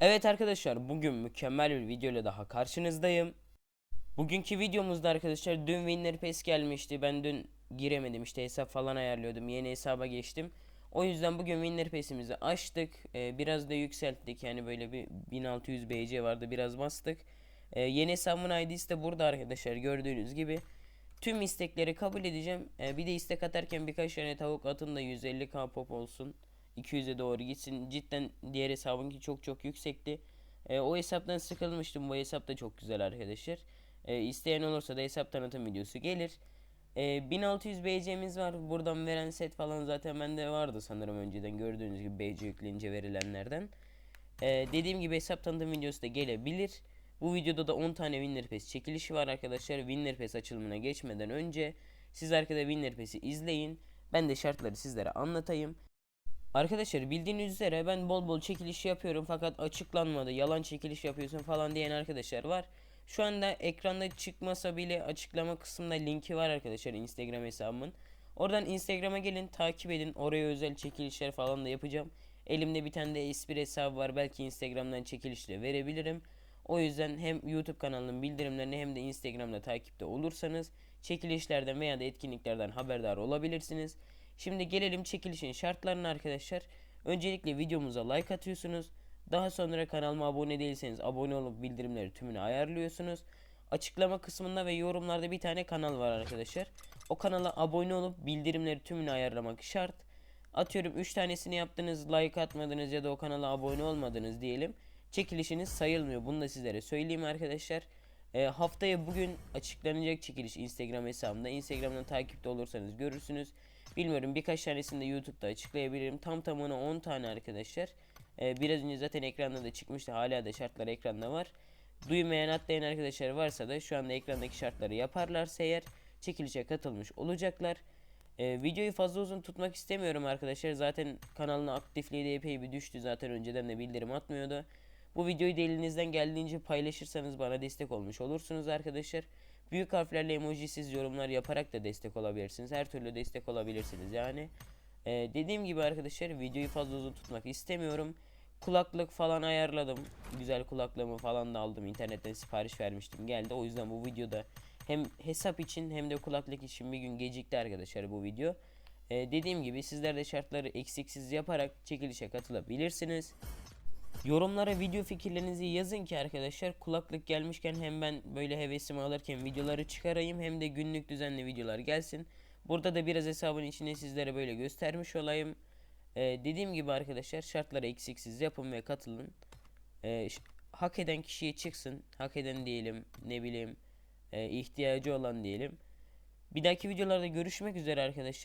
Evet arkadaşlar bugün mükemmel bir video ile daha karşınızdayım. Bugünkü videomuzda arkadaşlar dün Winner Pass gelmişti. Ben dün giremedim işte hesap falan ayarlıyordum. Yeni hesaba geçtim. O yüzden bugün Winner Pass'imizi açtık. Ee, biraz da yükselttik. Yani böyle bir 1600 BC vardı biraz bastık. Ee, yeni hesabımın ID'si de burada arkadaşlar gördüğünüz gibi. Tüm istekleri kabul edeceğim. Ee, bir de istek atarken birkaç tane tavuk atın da 150k pop olsun. 200'e doğru gitsin. Cidden diğer hesabınki çok çok yüksekti. Ee, o hesaptan sıkılmıştım. Bu hesap da çok güzel arkadaşlar. Ee, isteyen olursa da hesap tanıtım videosu gelir. Ee, 1600 BC'miz var. Buradan veren set falan zaten bende vardı sanırım önceden. Gördüğünüz gibi BC yüklenince verilenlerden. Ee, dediğim gibi hesap tanıtım videosu da gelebilir. Bu videoda da 10 tane Winner Pass çekilişi var arkadaşlar. Winner Pass açılımına geçmeden önce siz arkada Winner Pass'i izleyin. Ben de şartları sizlere anlatayım. Arkadaşlar bildiğiniz üzere ben bol bol çekiliş yapıyorum fakat açıklanmadı yalan çekiliş yapıyorsun falan diyen arkadaşlar var. Şu anda ekranda çıkmasa bile açıklama kısmında linki var arkadaşlar Instagram hesabımın. Oradan Instagram'a gelin takip edin oraya özel çekilişler falan da yapacağım. Elimde bir tane de espri hesabı var belki Instagram'dan çekilişle verebilirim. O yüzden hem YouTube kanalının bildirimlerini hem de Instagram'da takipte olursanız çekilişlerden veya da etkinliklerden haberdar olabilirsiniz. Şimdi gelelim çekilişin şartlarına arkadaşlar. Öncelikle videomuza like atıyorsunuz. Daha sonra kanalıma abone değilseniz abone olup bildirimleri tümünü ayarlıyorsunuz. Açıklama kısmında ve yorumlarda bir tane kanal var arkadaşlar. O kanala abone olup bildirimleri tümünü ayarlamak şart. Atıyorum 3 tanesini yaptınız, like atmadınız ya da o kanala abone olmadınız diyelim. Çekilişiniz sayılmıyor. Bunu da sizlere söyleyeyim arkadaşlar. E, haftaya bugün açıklanacak çekiliş Instagram hesabımda. Instagram'dan takipte olursanız görürsünüz. Bilmiyorum birkaç tanesini de YouTube'da açıklayabilirim. Tam tamına 10 tane arkadaşlar. Ee, biraz önce zaten ekranda da çıkmıştı. Hala da şartlar ekranda var. Duymayan atlayan arkadaşlar varsa da şu anda ekrandaki şartları yaparlarsa eğer çekilişe katılmış olacaklar. Ee, videoyu fazla uzun tutmak istemiyorum arkadaşlar. Zaten kanalın aktifliği de epey bir düştü. Zaten önceden de bildirim atmıyordu. Bu videoyu da elinizden geldiğince paylaşırsanız bana destek olmuş olursunuz arkadaşlar. Büyük harflerle emojisiz yorumlar yaparak da destek olabilirsiniz. Her türlü destek olabilirsiniz yani. Ee, dediğim gibi arkadaşlar videoyu fazla uzun tutmak istemiyorum. Kulaklık falan ayarladım. Güzel kulaklığımı falan da aldım. İnternetten sipariş vermiştim. Geldi. O yüzden bu videoda hem hesap için hem de kulaklık için bir gün gecikti arkadaşlar bu video. Ee, dediğim gibi sizler de şartları eksiksiz yaparak çekilişe katılabilirsiniz. Yorumlara video fikirlerinizi yazın ki arkadaşlar kulaklık gelmişken hem ben böyle hevesimi alırken videoları çıkarayım hem de günlük düzenli videolar gelsin. Burada da biraz hesabın içine sizlere böyle göstermiş olayım. Ee, dediğim gibi arkadaşlar şartları eksiksiz yapın ve katılın. Ee, hak eden kişiye çıksın. Hak eden diyelim ne bileyim e, ihtiyacı olan diyelim. Bir dahaki videolarda görüşmek üzere arkadaşlar.